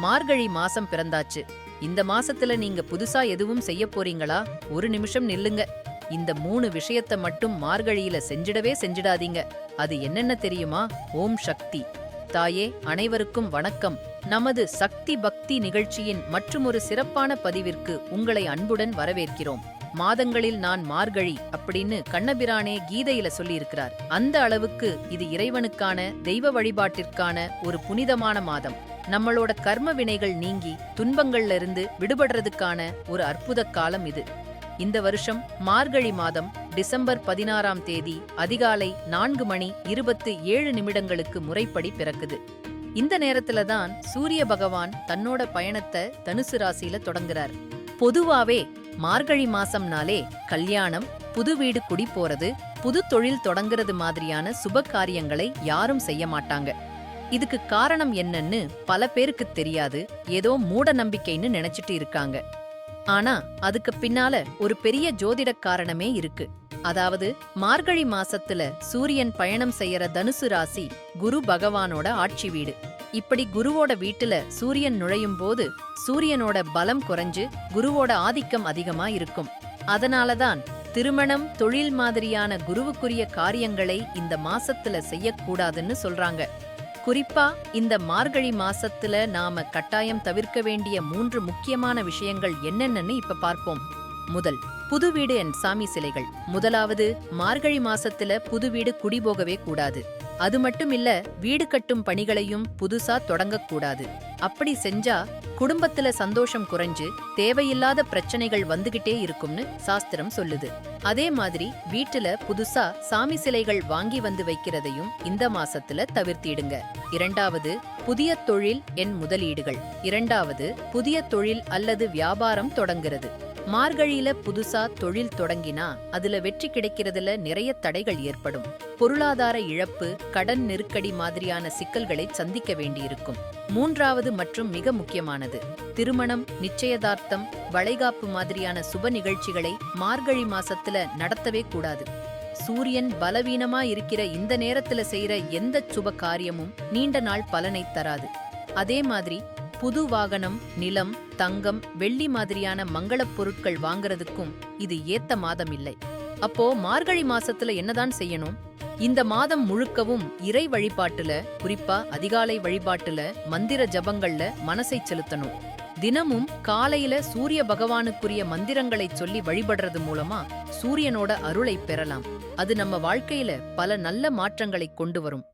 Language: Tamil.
மார்கழி மாசம் பிறந்தாச்சு. இந்த மாசத்துல நீங்க புதுசா எதுவும் செய்ய போறீங்களா? ஒரு நிமிஷம் நில்லுங்க. இந்த மூணு விஷயத்த மட்டும் மார்கழியில செஞ்சிடவே செஞ்சிடாதீங்க. அது என்னென்ன தெரியுமா? ஓம் சக்தி. தாயே அனைவருக்கும் வணக்கம். நமது சக்தி பக்தி நிகழ்ச்சியின் மற்றுமொரு சிறப்பான பதிவிற்கு உங்களை அன்புடன் வரவேற்கிறோம். மாதங்களில் நான் மார்கழி அப்படின்னு கண்ணபிரானே கீதையில சொல்லியிருக்கிறார். அந்த அளவுக்கு இது இறைவனுக்கான தெய்வ வழிபாட்டிற்கான ஒரு புனிதமான மாதம். நம்மளோட கர்ம வினைகள் நீங்கி துன்பங்கள்ல இருந்து விடுபடுறதுக்கான ஒரு அற்புத காலம் இது. இந்த வருஷம் மார்கழி மாதம் டிசம்பர் பதினாறாம் தேதி அதிகாலை நான்கு மணி இருபத்து ஏழு நிமிடங்களுக்கு முறைப்படி பிறக்குது. இந்த நேரத்துல தான் சூரிய பகவான் தன்னோட பயணத்தை தனுசு ராசியில தொடங்குறார். பொதுவாவே மார்கழி மாசம்னாலே கல்யாணம் புது வீடு குடி போறது புது தொழில் தொடங்குறது மாதிரியான சுப காரியங்களை யாரும் செய்ய மாட்டாங்க. இதுக்கு காரணம் என்னன்னு பல பேருக்கு தெரியாது. ஏதோ மூட நம்பிக்கைன்னு நினைச்சிட்டு இருக்காங்க. ஆனா அதுக்கு பின்னால ஒரு பெரிய ஜோதிட காரணமே இருக்கு. அதாவது மார்கழி மாசத்துல சூரியன் பயணம் செய்யற தனுசு ராசி குரு பகவானோட ஆட்சி வீடு. இப்படி குருவோட வீட்டுல சூரியன் நுழையும் போது சூரியனோட பலம் குறைஞ்சு குருவோட ஆதிக்கம் அதிகமா இருக்கும். அதனாலதான் திருமணம் தொழில் மாதிரியான குருவுக்குரிய காரியங்களை இந்த மாசத்துல செய்யக்கூடாதுன்னு சொல்றாங்க. குறிப்பா இந்த மார்கழி மாசத்துல நாம கட்டாயம் தவிர்க்க வேண்டிய மூன்று முக்கியமான விஷயங்கள் என்னென்னன்னு இப்ப பார்ப்போம். முதல் புது வீடு என் சாமி சிலைகள். முதலாவது மார்கழி மாசத்துல புது வீடு குடிபோகவே கூடாது. அது மட்டும் இல்ல வீடு கட்டும் பணிகளையும் புதுசா தொடங்கக்கூடாது. அப்படி செஞ்சா குடும்பத்துல சந்தோஷம் குறைஞ்சு தேவையில்லாத பிரச்சனைகள் வந்துகிட்டே இருக்கும்னு சாஸ்திரம் சொல்லுது. அதே மாதிரி வீட்டுல புதுசா சாமி சிலைகள் வாங்கி வந்து வைக்கிறதையும் இந்த மாசத்துல தவிர்த்திடுங்க. இரண்டாவது புதிய தொழில் என் முதலீடுகள். இரண்டாவது புதிய தொழில் அல்லது வியாபாரம் தொடங்குறது. மார்கழியில புதுசா தொழில் தொடங்கினா அதுல வெற்றி கிடைக்கிறதுல நிறைய தடைகள் ஏற்படும். பொருளாதார இழப்பு கடன் நெருக்கடி மாதிரியான சிக்கல்களை சந்திக்க வேண்டியிருக்கும். மூன்றாவது மற்றும் மிக முக்கியமானது திருமணம் நிச்சயதார்த்தம் வளைகாப்பு மாதிரியான சுப நிகழ்ச்சிகளை மார்கழி மாசத்துல நடத்தவே கூடாது. சூரியன் பலவீனமா இருக்கிற இந்த நேரத்துல செய்யற எந்த சுப காரியமும் நீண்ட நாள் பலனை தராது. அதே மாதிரி புது வாகனம் நிலம் தங்கம் வெள்ளி மாதிரியான மங்களப் பொருட்கள் வாங்குறதுக்கும் இது ஏத்த மாதம் இல்லை அப்போ மார்கழி மாசத்துல என்னதான் செய்யணும்? இந்த மாதம் முழுக்கவும் இறை வழிபாட்டுல குறிப்பா அதிகாலை வழிபாட்டுல மந்திர ஜபங்கள்ல மனசை செலுத்தணும். தினமும் காலையில சூரிய பகவானுக்குரிய மந்திரங்களை சொல்லி வழிபடுறது மூலமா சூரியனோட அருளை பெறலாம். அது நம்ம வாழ்க்கையில பல நல்ல மாற்றங்களை கொண்டு வரும்.